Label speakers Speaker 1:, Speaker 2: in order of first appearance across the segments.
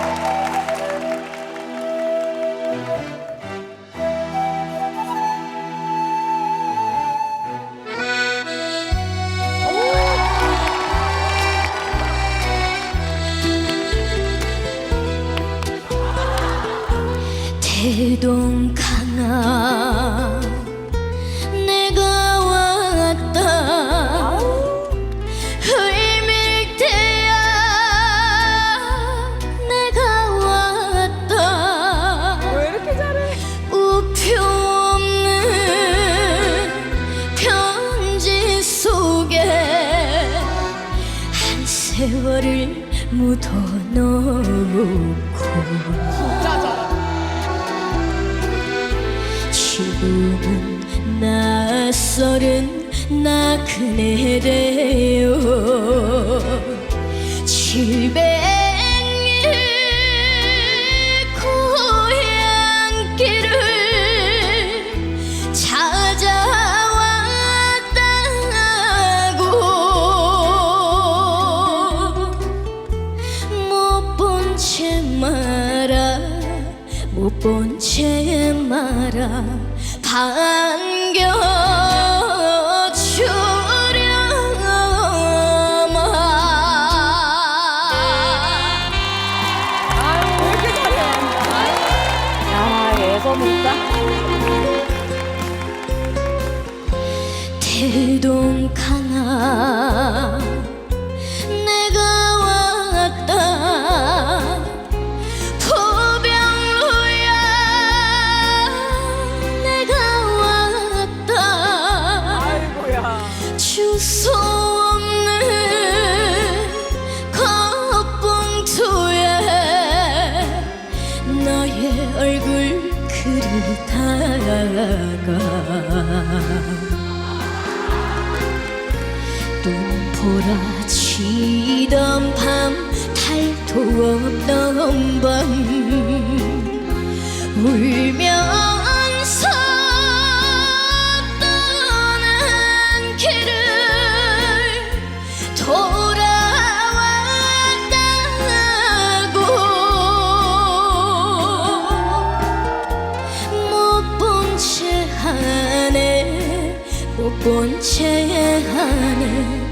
Speaker 1: Thank you. 세월을 묻어놓고 지금은 낯설은 나그네래요. 집에 본체의 마라 반겨 날아가 눈보라치던 밤 탈도 없던 밤 울며
Speaker 2: 함께하는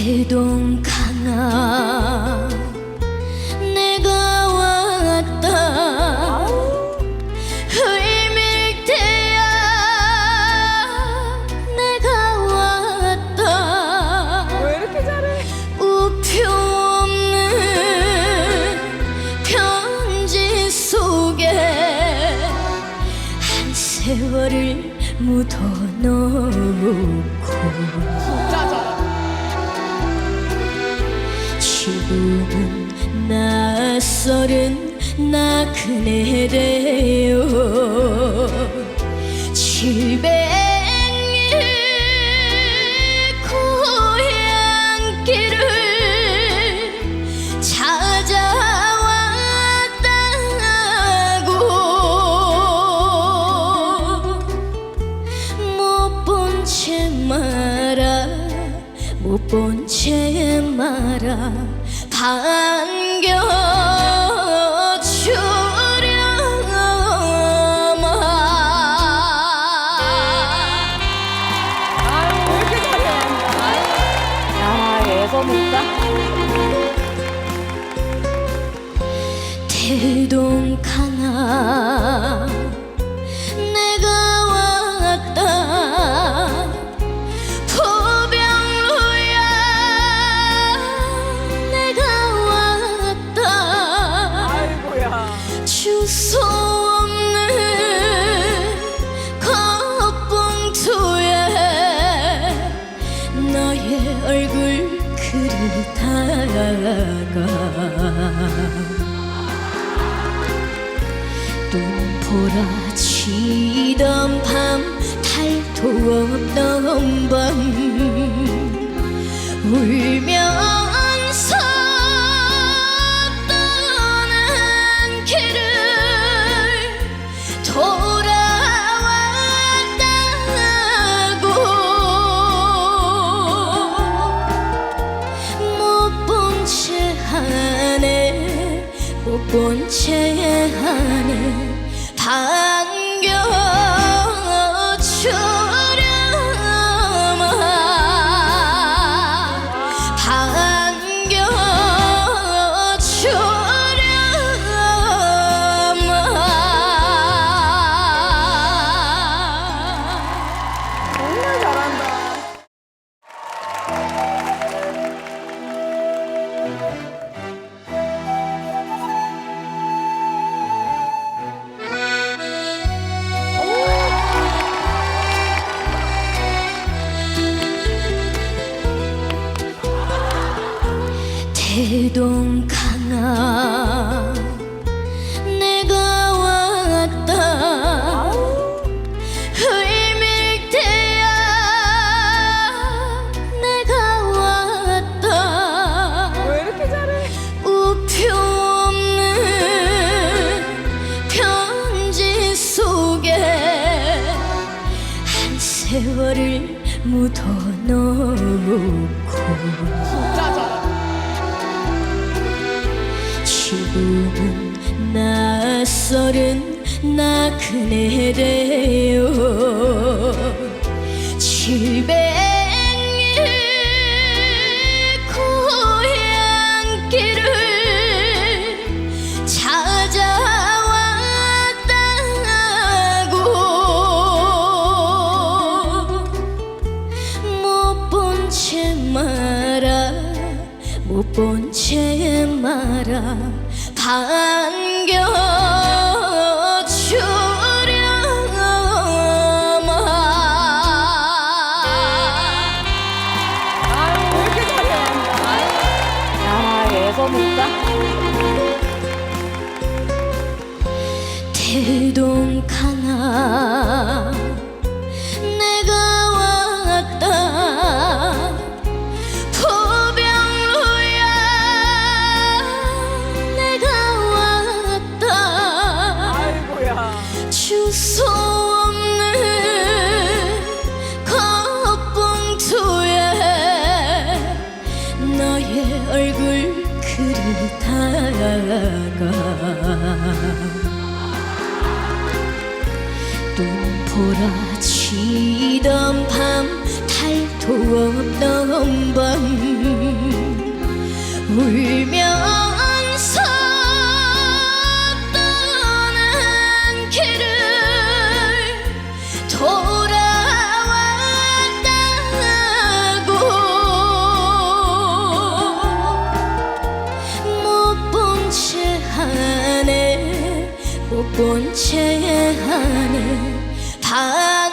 Speaker 1: 해동 강아 서른 나그네래요. 칠백리 고향길을 찾아왔다고. 못 본 채 말아 못 본 채 말아
Speaker 2: 바
Speaker 1: 해동 강아 눈보라 치던 밤 달도 없던 밤. 울면 세월을 묻어놓고. 지금은 낯설은 나 그네래요 칠백 채 말아 못 본 채 말아 반겨주려마
Speaker 2: 아유, 왜 이렇게 잘해? 야, 예서 진짜.
Speaker 1: 대동강아 주소 없는 컵봉투에 너의 얼굴 그리 다가 눈보라 치던 밤 달도 없던 밤 울면 못본채 하네 반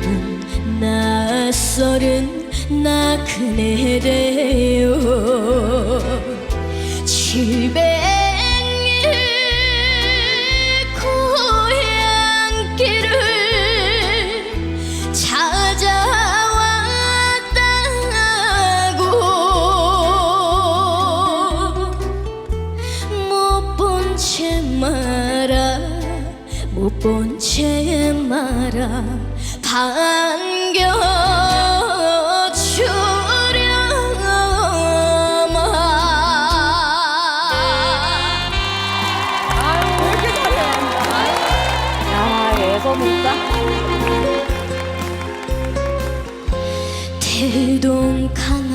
Speaker 1: 모든 낯설은 나 그네래요. 칠백리 고향길을 찾아왔다고. 못 본 채 말아 못 본 채 말아.
Speaker 2: 반겨주렴아 야,
Speaker 1: 대동강아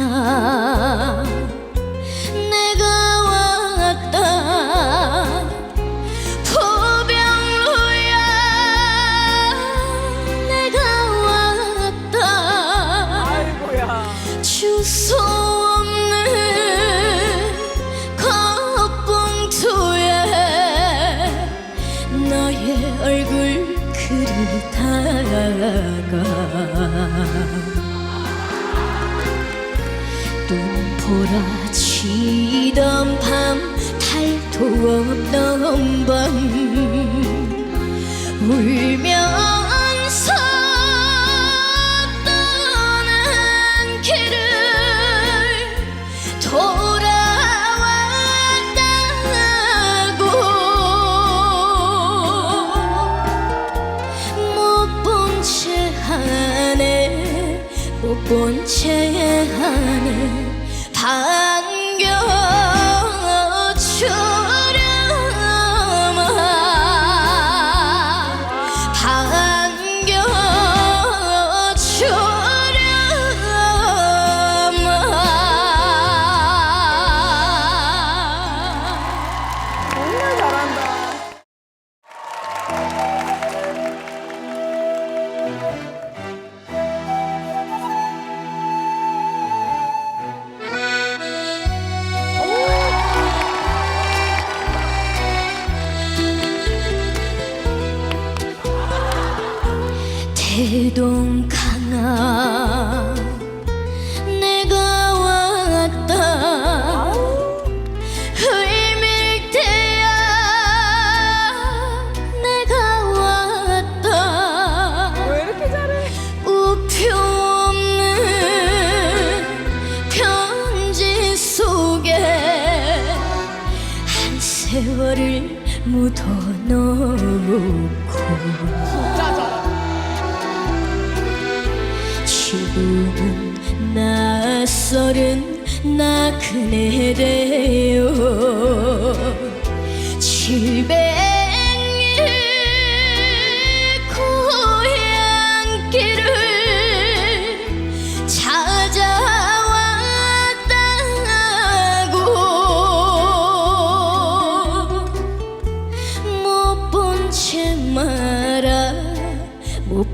Speaker 1: 돌아치던 밤 탈도 없던 밤 울며 묻어 놓고 지금은 낯설은 나그네래요. 칠배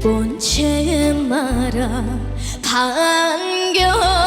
Speaker 1: 본체의 마라 반겨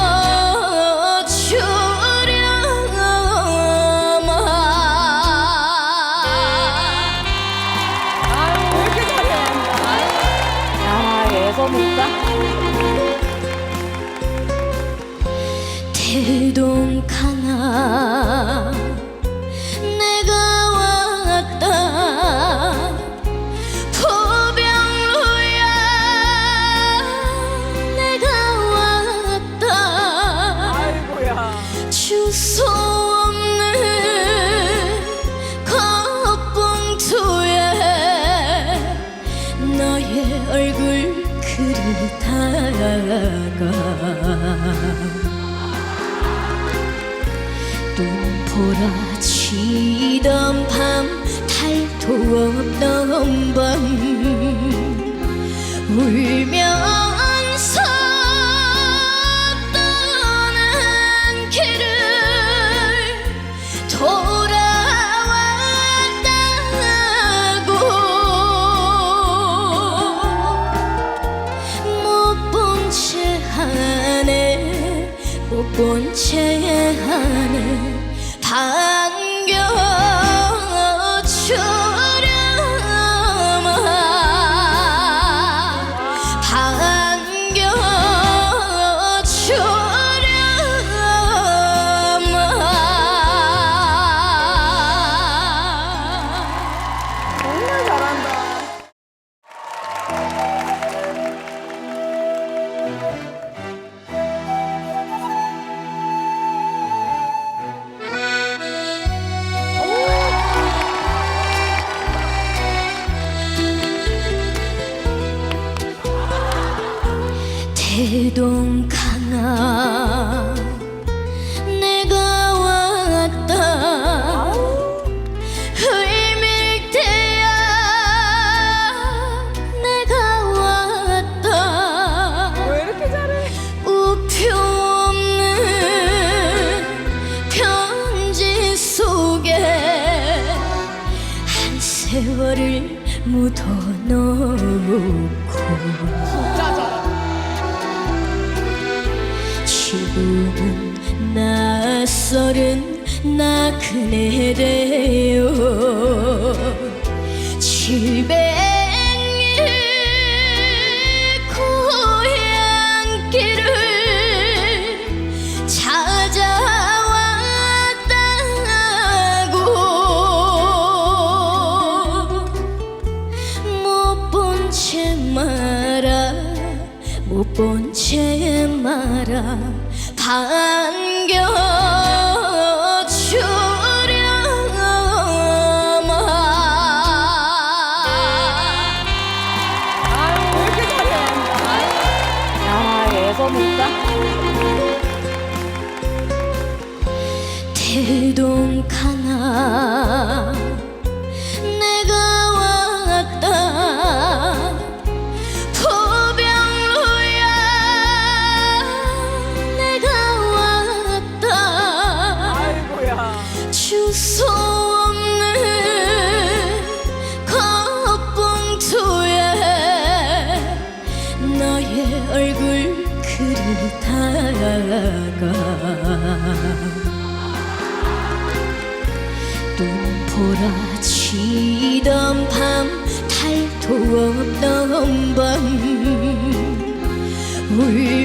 Speaker 1: 낯설은
Speaker 2: 나그네래요. 칠백
Speaker 1: 길동 가나. một đau không bằng Ui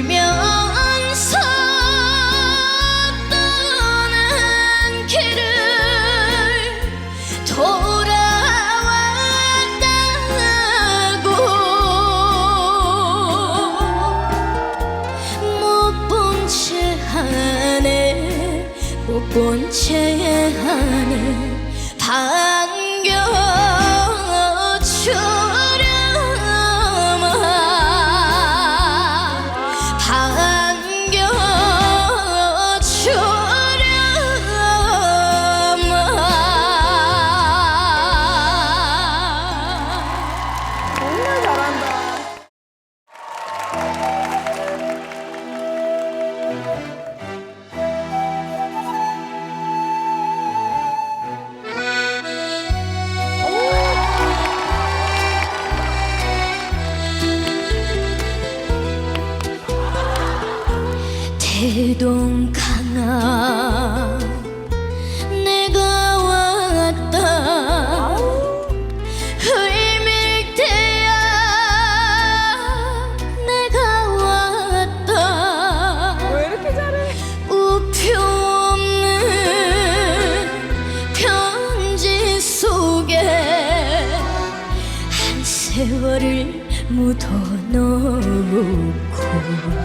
Speaker 1: 좋고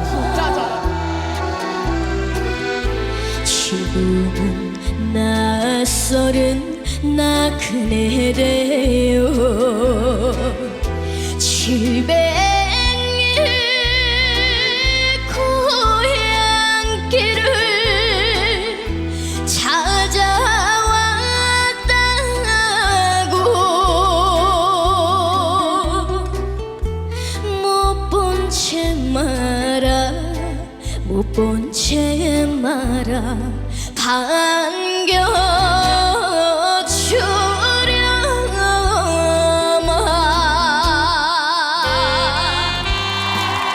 Speaker 2: 진짜
Speaker 1: 지금은 낯설은 나그네래요. 본체의 마라 반겨주려마.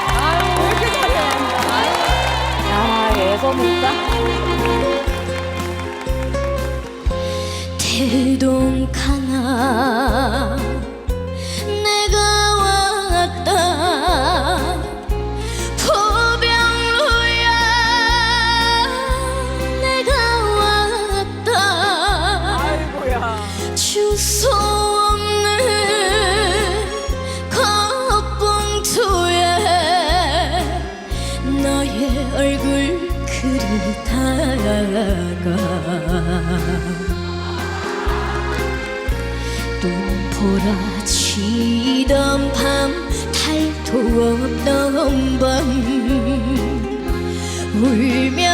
Speaker 2: 아유,
Speaker 1: 대동강아 돌아치던 밤 탈도 없던 밤. 울며